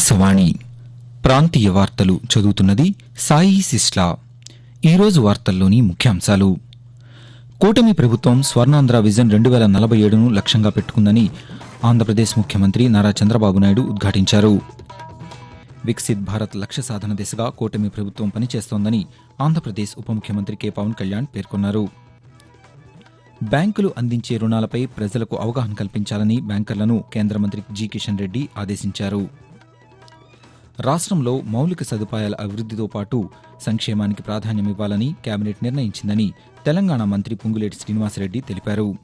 ఆకాశవాణి ప్రాంతీయ వార్తలు చదువుతున్నది సాయి సిస్లా. ఈరోజు వార్తల్లోని ముఖ్యాంశాలు. కూటమి ప్రభుత్వం స్వర్ణాంధ్ర విజన్ రెండు వేల నలభై ఏడును లక్ష్యంగా పెట్టుకుందని ఆంధ్రప్రదేశ్ ముఖ్యమంత్రి నారా చంద్రబాబు నాయుడు ఉద్ఘాటించారు. వికసిత్ భారత్ లక్ష్య సాధన దిశగా కూటమి ప్రభుత్వం పనిచేస్తోందని ఆంధ్రప్రదేశ్ ఉప ముఖ్యమంత్రి కె. పవన్ కళ్యాణ్ పేర్కొన్నారు. బ్యాంకులు అందించే రుణాలపై ప్రజలకు అవగాహన కల్పించాలని బ్యాంకర్లను కేంద్ర మంత్రి జి. కిషన్ రెడ్డి ఆదేశించారు. రాష్ట్రంలో మౌలిక సదుపాయాల అభివృద్ధితో పాటు సంక్షేమానికి ప్రాధాన్యమివ్వాలని కేబినెట్ నిర్ణయించిందని తెలంగాణ మంత్రి పొంగులేటి శ్రీనివాసరెడ్డి తెలిపారు.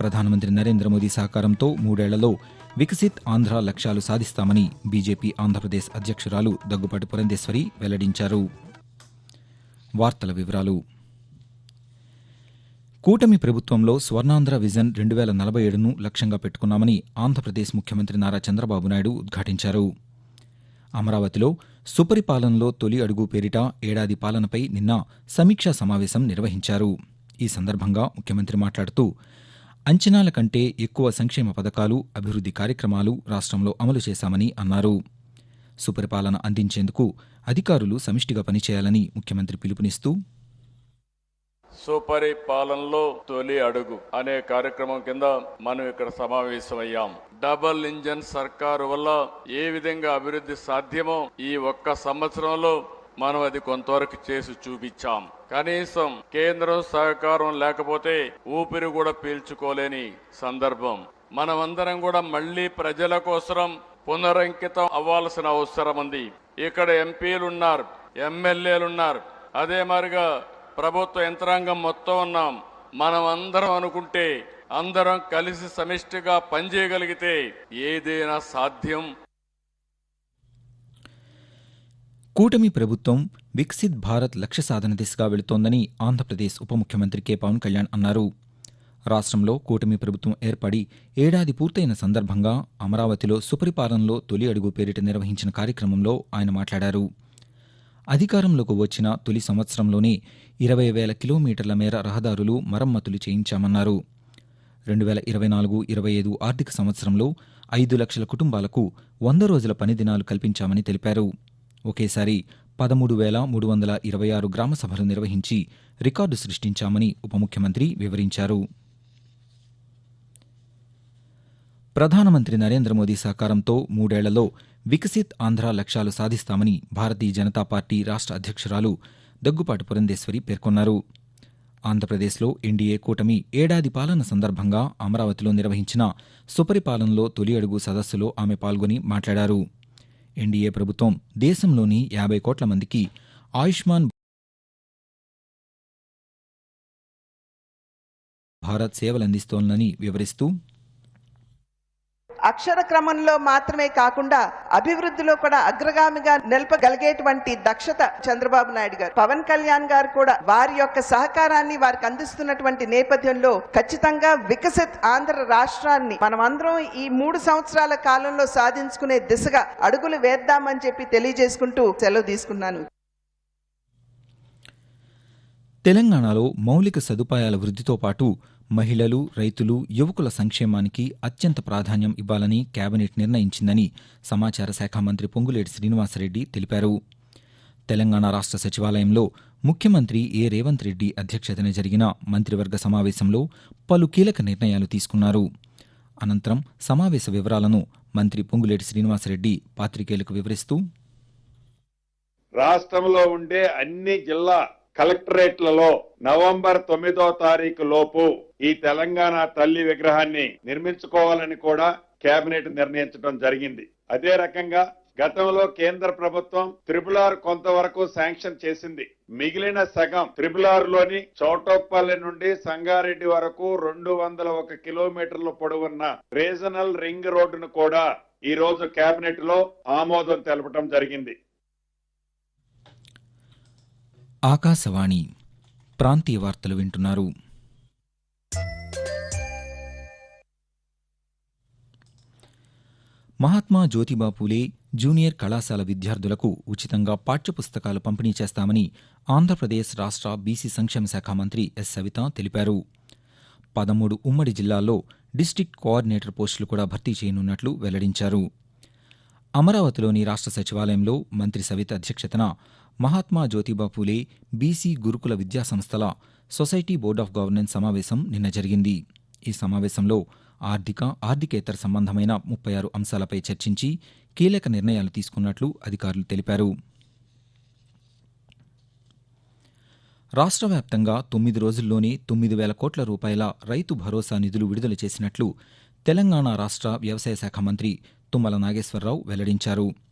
ప్రధానమంత్రి నరేంద్ర మోదీ సహకారంతో మూడేళ్ళలో వికసిత్ ఆంధ్ర లక్ష్యాలు సాధిస్తామని బీజేపీ ఆంధ్రప్రదేశ్ అధ్యక్షురాలు దగ్గుపాటి పురంధేశ్వరి వెల్లడించారు. వార్తల వివరాలు. కూటమి ప్రభుత్వంలో స్వర్ణాంధ్ర విజన్ రెండు వేల నలభై ఏడును లక్ష్యంగా పెట్టుకున్నామని ఆంధ్రప్రదేశ్ ముఖ్యమంత్రి నారా చంద్రబాబు నాయుడు ఉద్ఘాటించారు. అమరావతిలో సుపరిపాలనలో తొలి అడుగు పేరిట ఏడాది పాలనపై నిన్న సమీక్షా సమావేశం నిర్వహించారు. ఈ సందర్భంగా ముఖ్యమంత్రి మాట్లాడుతూ అంచనాల కంటే ఎక్కువ సంక్షేమ పథకాలు అభివృద్ధి కార్యక్రమాలు రాష్ట్రంలో అమలు చేశామని అన్నారు. సుపరిపాలన అందించేందుకు అధికారులు సమిష్టిగా పనిచేయాలని ముఖ్యమంత్రి పిలుపునిస్తూ సుపరిపాలనలో తొలి అడుగు అనే కార్యక్రమం కింద మనం ఇక్కడ సమావేశమయ్యాం. డబల్ ఇంజన్ సర్కారు వల్ల ఏ విధంగా అభివృద్ధి సాధ్యమో ఈ ఒక్క సంవత్సరంలో మనం అది కొంతవరకు చేసి చూపించాం. కనీసం కేంద్రం సహకారం లేకపోతే ఊపిరి కూడా పీల్చుకోలేని సందర్భం. మనమందరం కూడా మళ్ళీ ప్రజల కోసం పునరంకితం అవ్వాల్సిన అవసరం ఉంది. ఇక్కడ ఎంపీలున్నారు ఎమ్మెల్యేలున్నారు. ఎమ్మెల్యేలు ఉన్నారు అదే మాదిరిగా ప్రభుత్వ యంత్రాంగం మొత్తం ఉన్నాం. మనం అందరం అనుకుంటే అందరం కలిసి సమిష్టిగా పనిచేయగలిగితే ఏదైనా సాధ్యం. కూటమి ప్రభుత్వం వికసిత్ భారత్ లక్ష్య సాధన దిశగా వెళుతోందని ఆంధ్రప్రదేశ్ ఉప ముఖ్యమంత్రి కె. పవన్ కళ్యాణ్ అన్నారు. రాష్ట్రంలో కూటమి ప్రభుత్వం ఏర్పడి ఏడాది పూర్తయిన సందర్భంగా అమరావతిలో సుపరిపాలనలో తొలి అడుగు పేరిట నిర్వహించిన కార్యక్రమంలో ఆయన మాట్లాడారు. అధికారంలోకి వచ్చిన తొలి సంవత్సరంలోనే ఇరవై వేల కిలోమీటర్ల మేర రహదారులు మరమ్మతులు చేయించామన్నారు. రెండు వేల ఇరవై నాలుగు ఇరవై ఐదు ఆర్థిక సంవత్సరంలో ఐదు లక్షల కుటుంబాలకు వంద రోజుల పని దినాలు కల్పించామని తెలిపారు. ఒకేసారి పదమూడు వేల మూడు వందల ఇరవై ఆరు గ్రామ సభలు నిర్వహించి రికార్డు సృష్టించామని ఉప ముఖ్యమంత్రి వివరించారు. ప్రధానమంత్రి నరేంద్ర మోదీ సహకారంతో మూడేళ్ళలో వికసిత్ ఆంధ్ర లక్ష్యాలు సాధిస్తామని భారతీయ జనతా పార్టీ రాష్ట్ర అధ్యక్షురాలు దగ్గుపాటి పురంధేశ్వరి పేర్కొన్నారు. ఆంధ్రప్రదేశ్లో ఎన్డీఏ కూటమి ఏడాది పాలన సందర్భంగా అమరావతిలో నిర్వహించిన సుపరిపాలనలో తొలి అడుగు సదస్సులో ఆమె పాల్గొని మాట్లాడారు. ఎన్డీఏ ప్రభుత్వం దేశంలోని యాభై కోట్ల మందికి ఆయుష్మాన్ భారత్ సేవలందిస్తోందని వివరిస్తూ అక్షర క్రమంలో మాత్రమే కాకుండా అభివృద్ధిలో కూడా అగ్రగామిగా నిలపగలిగేటువంటి దక్షత చంద్రబాబు నాయుడు గారు. పవన్ కళ్యాణ్ గారు కూడా వారి యొక్క సహకారాన్ని వారికి అందిస్తున్నటువంటి నేపథ్యంలో ఖచ్చితంగా వికసిత్ ఆంధ్ర రాష్ట్రాన్ని మనమందరం ఈ మూడు సంవత్సరాల కాలంలో సాధించుకునే దిశగా అడుగులు వేద్దామని చెప్పి తెలియజేసుకుంటూ సెలవు తీసుకున్నాను. తెలంగాణలో మౌలిక సదుపాయాల వృద్ధితో పాటు మహిళలు రైతులు యువకుల సంక్షేమానికి అత్యంత ప్రాధాన్యం ఇవ్వాలని కేబినెట్ నిర్ణయించిందని సమాచార శాఖ మంత్రి పొంగులేటి శ్రీనివాసరెడ్డి తెలిపారు. తెలంగాణ రాష్ట్ర సచివాలయంలో ముఖ్యమంత్రి ఏ. రేవంత్ రెడ్డి అధ్యక్షతన జరిగిన మంత్రివర్గ సమావేశంలో పలు కీలక నిర్ణయాలు తీసుకున్నారు. అనంతరం సమావేశ వివరాలను మంత్రి పొంగులేటి శ్రీనివాసరెడ్డి పాత్రికేయులకు వివరిస్తూ రాష్ట్రంలో ఉండే అన్ని జిల్లా కలెక్టరేట్లలో నవంబర్ తొమ్మిదో తారీఖు లోపు ఈ తెలంగాణ తల్లి విగ్రహాన్ని నిర్మించుకోవాలని కూడా కేబినెట్ నిర్ణయించడం జరిగింది. అదే రకంగా గతంలో కేంద్ర ప్రభుత్వం త్రిపుల్ ఆర్ కొంతవరకు శాంక్షన్ చేసింది. మిగిలిన సగం త్రిపుల్ ఆర్లోని చౌటోపల్లి నుండి సంగారెడ్డి వరకు రెండు వందల ఒక కిలోమీటర్ల పొడవున్న రీజనల్ రింగ్ రోడ్డును కూడా ఈ రోజు కేబినెట్లో ఆమోదం తెలపడం జరిగింది. ఆకాశవాణి ప్రాంతీయ వార్తలు వింటున్నారు. మహాత్మా జ్యోతిబా పూలే జూనియర్ కళాశాల విద్యార్థులకు ఉచితంగా పాఠ్యపుస్తకాలు పంపిణీ చేస్తామని ఆంధ్రప్రదేశ్ రాష్ట్ర బీసీ సంక్షేమ శాఖ మంత్రి ఎస్ సవిత తెలిపారు. పదమూడు ఉమ్మడి జిల్లాల్లో డిస్టిక్ కోఆర్డినేటర్ పోస్టులు కూడా భర్తీ చేయనున్నట్లు వెల్లడించారు. అమరావతిలోని రాష్ట్ర సచివాలయంలో మంత్రి సవిత అధ్యక్షతన మహాత్మా జ్యోతిబా పూలే బీసీ గురుకుల విద్యా సంస్థల సొసైటీ బోర్డ్ ఆఫ్ గవర్నెన్స్ సమావేశం నిన్న జరిగింది. ఈ సమావేశంలో ఆర్థిక ఆర్థికేతర సంబంధమైన ముప్పై ఆరు అంశాలపై చర్చించి కీలక నిర్ణయాలు తీసుకున్నట్లు అధికారులు తెలిపారు. రాష్ట్ర వ్యాప్తంగా తొమ్మిది రోజుల్లోనే తొమ్మిది వేల కోట్ల రూపాయల రైతు భరోసా నిధులు విడుదల చేసినట్లు తెలంగాణ రాష్ట్ర వ్యవసాయ శాఖ మంత్రి తుమ్మల నాగేశ్వరరావు వెల్లడించారు.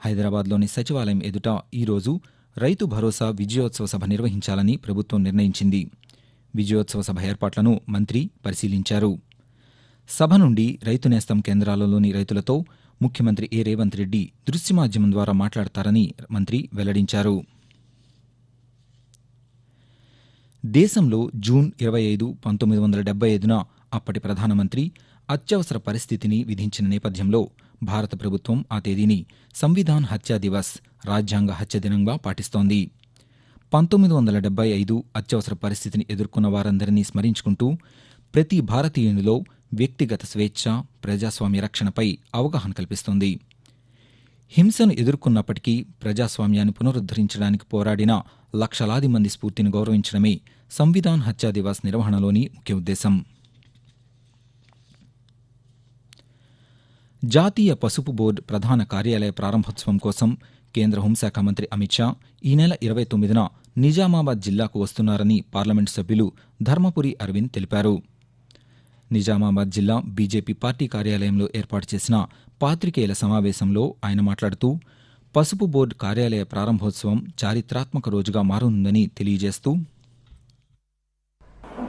హైదరాబాద్లోని సచివాలయం ఎదుట ఈరోజు రైతు భరోసా విజయోత్సవ సభ నిర్వహించాలని ప్రభుత్వం నిర్ణయించింది. విజయోత్సవ సభ ఏర్పాట్లను మంత్రి పరిశీలించారు. సభ నుండి రైతు నేస్తం కేంద్రాలలోని రైతులతో ముఖ్యమంత్రి ఏ. రేవంత్ రెడ్డి దృశ్య మాధ్యమం ద్వారా మాట్లాడతారని మంత్రి వెల్లడించారు. దేశంలో జూన్ ఇరవై ఐదు పంతొమ్మిది వందల డెబ్బై ఐదున అప్పటి ప్రధానమంత్రి అత్యవసర పరిస్థితిని విధించిన నేపథ్యంలో భారత ప్రభుత్వం ఆ తేదీని సంవిధాన్ హత్యా దివస్ రాజ్యాంగ హత్య దినంగా పాటిస్తోంది. పంతొమ్మిది వందల డెబ్బై ఐదు అత్యవసర పరిస్థితిని ఎదుర్కొన్న వారందరినీ స్మరించుకుంటూ ప్రతి భారతీయునిలో వ్యక్తిగత స్వేచ్ఛ ప్రజాస్వామ్య రక్షణపై అవగాహన కల్పిస్తోంది. హింసను ఎదుర్కొన్నప్పటికీ ప్రజాస్వామ్యాన్ని పునరుద్ధరించడానికి పోరాడిన లక్షలాది మంది స్ఫూర్తిని గౌరవించడమే సంవిధాన్ హత్యా దివాస్ నిర్వహణలోని ముఖ్య ఉద్దేశం. జాతీయ పసుపు బోర్డు ప్రధాన కార్యాలయ ప్రారంభోత్సవం కోసం కేంద్ర హోంశాఖ మంత్రి అమిత్ షా ఈ నెల ఇరవై తొమ్మిదిన నిజామాబాద్ జిల్లాకు వస్తున్నారని పార్లమెంటు సభ్యులు ధర్మపురి అరవింద్ తెలిపారు. నిజామాబాద్ జిల్లా బీజేపీ పార్టీ కార్యాలయంలో ఏర్పాటు చేసిన పాత్రికేయుల సమావేశంలో ఆయన మాట్లాడుతూ పసుపు బోర్డు కార్యాలయ ప్రారంభోత్సవం చారిత్రాత్మక రోజుగా మారనుందని తెలియజేస్తూ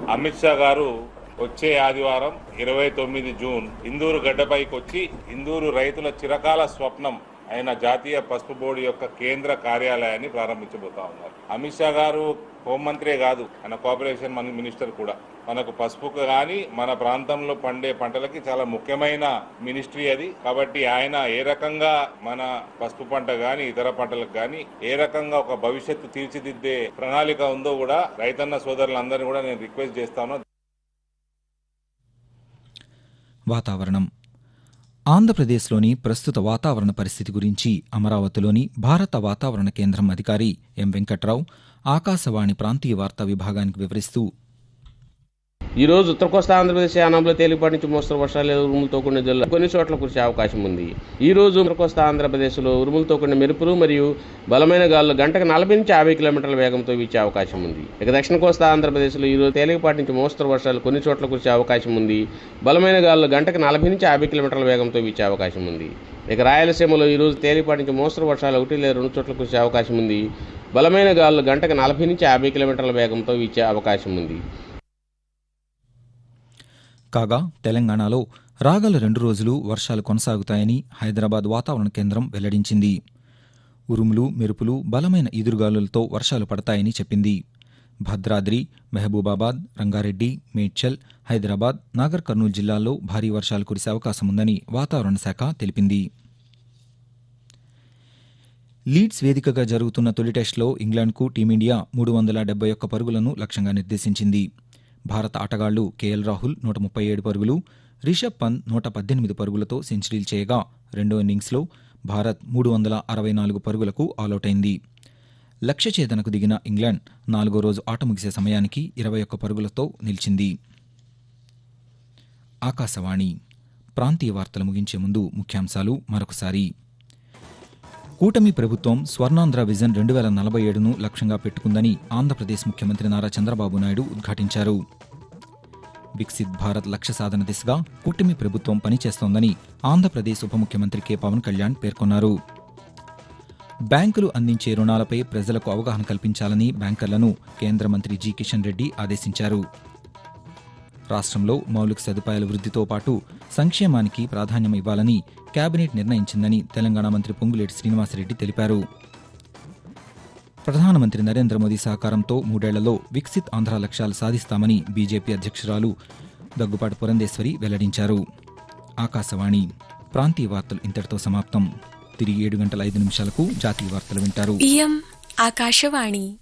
అమిత్ షా గారు వచ్చే ఆదివారం ఇరవై తొమ్మిది జూన్ ఇందూరు గడ్డపైకి వచ్చి ఇందూరు రైతుల చిరకాల స్వప్నం అయిన జాతీయ పసుపు బోర్డు యొక్క కేంద్ర కార్యాలయాన్ని ప్రారంభించబోతా ఉన్నారు. అమిత్ షా గారు హోంమంత్రే కాదు ఆయన కోఆపరేషన్ మన మినిస్టర్ కూడా. మనకు పసుపుకు కానీ మన ప్రాంతంలో పండే పంటలకి చాలా ముఖ్యమైన మినిస్ట్రీ అది. కాబట్టి ఆయన ఏ రకంగా మన పసుపు పంట కానీ ఇతర పంటలకు కానీ ఏ రకంగా ఒక భవిష్యత్తు తీర్చిదిద్దే ప్రణాళిక ఉందో కూడా రైతన్న సోదరులందరినీ కూడా నేను రిక్వెస్ట్ చేస్తాను. వాతావరణం. ఆంధ్రప్రదేశ్లోని ప్రస్తుత వాతావరణ పరిస్థితి గురించి అమరావతిలోని భారత వాతావరణ కేంద్రం అధికారి ఎం వెంకట్రావు ఆకాశవాణి ప్రాంతీయ వార్తా విభాగానికి వివరిస్తూ ఈ రోజు ఉత్తర కోస్తా ఆంధ్రప్రదేశ్ యానంలో తేలిపాటి నుంచి మోస్తరు వర్షాలు ఉరుములతో కూడిన జిల్లా. కొన్ని చోట్ల కురిసే అవకాశం ఉంది. ఈ రోజు ఉత్తర కోస్తా ఆంధ్రప్రదేశ్లో ఉరుములతో కూడిన మెరుపులు మరియు బలమైన గాలులు గంటకు నలభై నుంచి యాభై కిలోమీటర్ల వేగంతో వీచే అవకాశం ఉంది. ఇక దక్షిణ కోస్తా ఆంధ్రప్రదేశ్లో ఈ రోజు తేలికపాటి నుంచి మోస్తరు వర్షాలు కొన్ని చోట్ల కురిసే అవకాశం ఉంది. బలమైన గాలులు గంటకు నలభై నుంచి యాభై కిలోమీటర్ల వేగంతో వీచే అవకాశం ఉంది. ఇక రాయలసీమలో ఈ రోజు తేలిపాటి నుంచి మోస్తరు వర్షాలు ఒకటి లేదా రెండు చోట్ల కురిసే అవకాశం ఉంది. బలమైన గాలులు గంటకు నలభై నుంచి యాభై కిలోమీటర్ల వేగంతో వీచే అవకాశం ఉంది. కాగా తెలంగాణలో రాగల రెండు రోజులు వర్షాలు కొనసాగుతాయని హైదరాబాద్ వాతావరణ కేంద్రం వెల్లడించింది. ఉరుములు మెరుపులు బలమైన ఈదురుగాలులతో వర్షాలు పడతాయని చెప్పింది. భద్రాద్రి మహబూబాబాద్ రంగారెడ్డి మేడ్చల్ హైదరాబాద్ నాగర్ కర్నూలు జిల్లాల్లో భారీ వర్షాలు కురిసే అవకాశం ఉందని వాతావరణ శాఖ తెలిపింది. లీడ్స్ వేదికగా జరుగుతున్న తొలి టెస్టులో ఇంగ్లాండ్కు టీమిండియా మూడు వందల డెబ్బై ఒక్క పరుగులను లక్ష్యంగా నిర్దేశించింది. భారత ఆటగాళ్ళు కేఎల్ రాహుల్ నూట ముప్పై ఏడు పరుగులు రిషబ్ పంత్ నూట పద్దెనిమిది పరుగులతో సెంచరీలు చేయగా రెండో ఇన్నింగ్స్లో భారత్ మూడు వందల అరవై నాలుగు పరుగులకు ఆలౌటైంది లక్ష్య ఛేదనకు దిగిన ఇంగ్లాండ్ నాలుగో రోజు ఆట ముగిసే సమయానికి ఇరవై ఒక్క పరుగులతో నిలిచింది. ఆకాశవాణి ప్రాంతీయ వార్తలు ముగించే ముందు ముఖ్యాంశాలు మరొకసారి. కూటమి ప్రభుత్వం స్వర్ణాంధ్ర విజన్ రెండు వేల నలభై ఏడును లక్ష్యంగా పెట్టుకుందని ఆంధ్రప్రదేశ్ ముఖ్యమంత్రి నారా చంద్రబాబు నాయుడు ఉద్ఘాటించారు. వికసిత్ భారత్ లక్ష్య సాధన దిశగా కూటమి ప్రభుత్వం పనిచేస్తోందని ఆంధ్రప్రదేశ్ ఉప ముఖ్యమంత్రి కె. పవన్ కళ్యాణ్ పేర్కొన్నారు. బ్యాంకులు అందించే రుణాలపై ప్రజలకు అవగాహన కల్పించాలని బ్యాంకర్లను కేంద్ర మంత్రి జి. కిషన్ రెడ్డి ఆదేశించారు. రాష్ట్రంలో మౌలిక సదుపాయాల వృద్ధితో పాటు సంక్షేమానికి ప్రాధాన్యం ఇవ్వాలని కేబినెట్ నిర్ణయించిందని తెలంగాణ మంత్రి పొంగులేటి శ్రీనివాసరెడ్డి తెలిపారు. ప్రధానమంత్రి నరేంద్ర మోదీ సహకారంతో మూడేళ్ళలో వికసిత్ ఆంధ్ర లక్ష్యాలు సాధిస్తామని బీజేపీ అధ్యక్షురాలు దగ్గుపాటి పురంధేశ్వరి వెల్లడించారు. ఆకాశవాణి ప్రాంతీయ వార్తలు ఇంతటితో సమాప్తం. తిరిగి ఏడు గంటల ఐదు నిమిషాలకు జాతీయ వార్తలు వింటారు. ఆకాశవాణి.